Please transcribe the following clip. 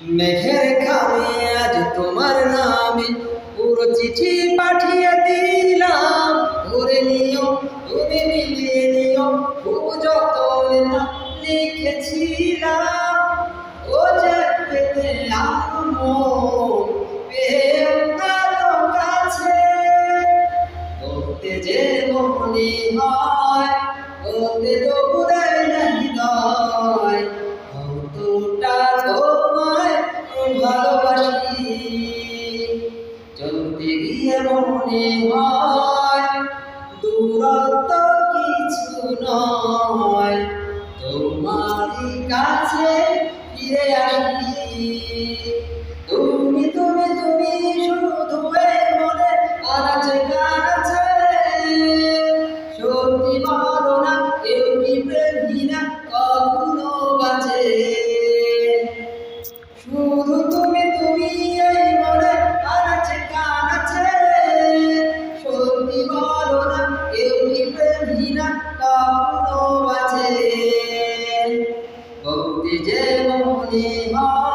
মেঘের খামে আজ তোমার নামে পুরো চিঠি পাঠিয়ে দিলাম। ধরে নিও তুমি মিলিয়ে নিও, খুব যতনে লিখেছিলাম। ও যে পেতে কাছে। করতে যে মনে হয় মনে হয় কিছু নয়। তোমারই কাছে ফিরে আসি। তুমি তুমি তুমি শুধু মনে আনাচে, কানাচে। সত্যি বলো না, কেউ কি প্রেমী না যে মনে হয়